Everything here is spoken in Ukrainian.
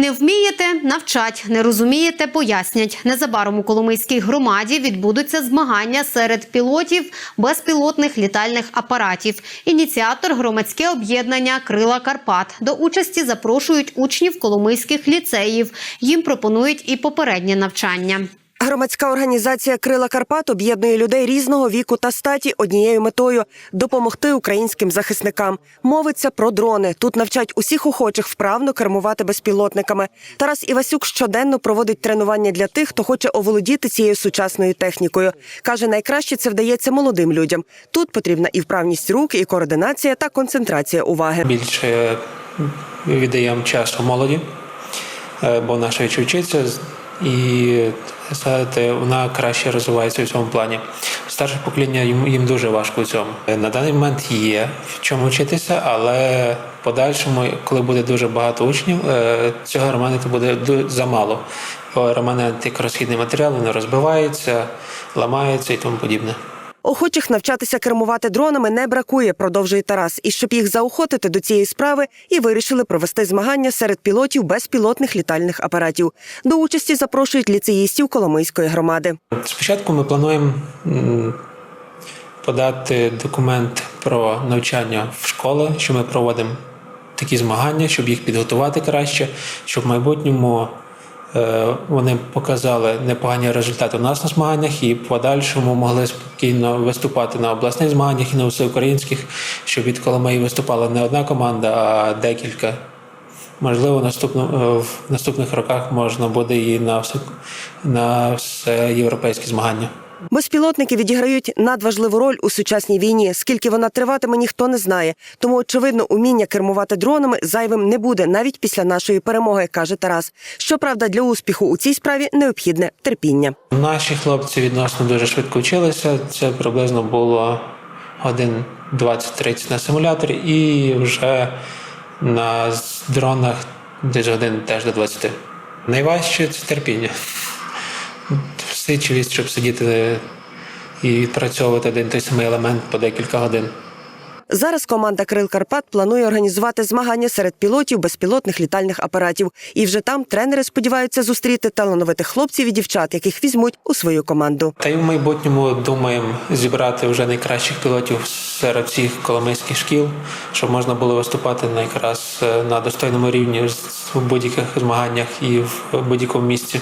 Не вмієте навчать, не розумієте, пояснять. Незабаром у Коломийській громаді відбудуться змагання серед пілотів безпілотних літальних апаратів. Ініціатор громадське об'єднання Крила Карпат. До участі запрошують учнів коломийських ліцеїв. Їм пропонують і попереднє навчання. Громадська організація Крила Карпат об'єднує людей різного віку та статі однією метою допомогти українським захисникам. Мовиться про дрони. Тут навчать усіх охочих вправно кермувати безпілотниками. Тарас Івасюк щоденно проводить тренування для тих, хто хоче оволодіти цією сучасною технікою. каже, найкраще це вдається молодим людям. Тут потрібна і вправність рук, і координація та концентрація уваги. більше віддаємо часу молоді, е, бо швидше вчиться і сказати, вона краще розвивається в цьому плані. Старше покоління їм, їм дуже важко у цьому. На даний момент є в чому вчитися, але в подальшому, коли буде дуже багато учнів, е, цього ремонту буде замало. Ремонт як розхідний матеріал, вони розбиваються, ламаються і тому подібне. Охочих навчатися кермувати дронами не бракує, продовжує Тарас. І щоб їх заохотити до цієї справи, і вирішили провести змагання серед пілотів безпілотних літальних апаратів. До участі запрошують ліцеїстів Коломийської громади. Спочатку ми плануємо подати документ про навчання в школи, що ми проводимо такі змагання, щоб їх підготувати краще, щоб в майбутньому вони показали непогані результати у нас на змаганнях і в подальшому могли спокійно виступати на обласних змаганнях і на всеукраїнських, щоб від Коломиї виступала не одна команда, а декілька. Можливо, наступно, е, в наступних роках можна буде і на все, на все європейські змагання. Безпілотники відіграють надважливу роль у сучасній війні. Скільки вона триватиме, ніхто не знає. Тому, очевидно, уміння кермувати дронами зайвим не буде навіть після нашої перемоги, каже Тарас. Щоправда, для успіху у цій справі необхідне терпіння. Наші хлопці відносно дуже швидко вчилися. Це приблизно було годин 20-30 на симуляторі, і вже на дронах десь годин теж до 20. Найважче це терпіння. Всичливість, щоб сидіти і відпрацьовувати один той самий елемент по декілька годин. Зараз команда Крил Карпат планує організувати змагання серед пілотів безпілотних літальних апаратів. І вже там тренери сподіваються зустріти талановитих хлопців і дівчат, яких візьмуть у свою команду. Та й в майбутньому думаємо зібрати вже найкращих пілотів серед всіх коломийських шкіл, щоб можна було виступати на якраз е, на достойному рівні в будь-яких змаганнях і в будь-якому місці.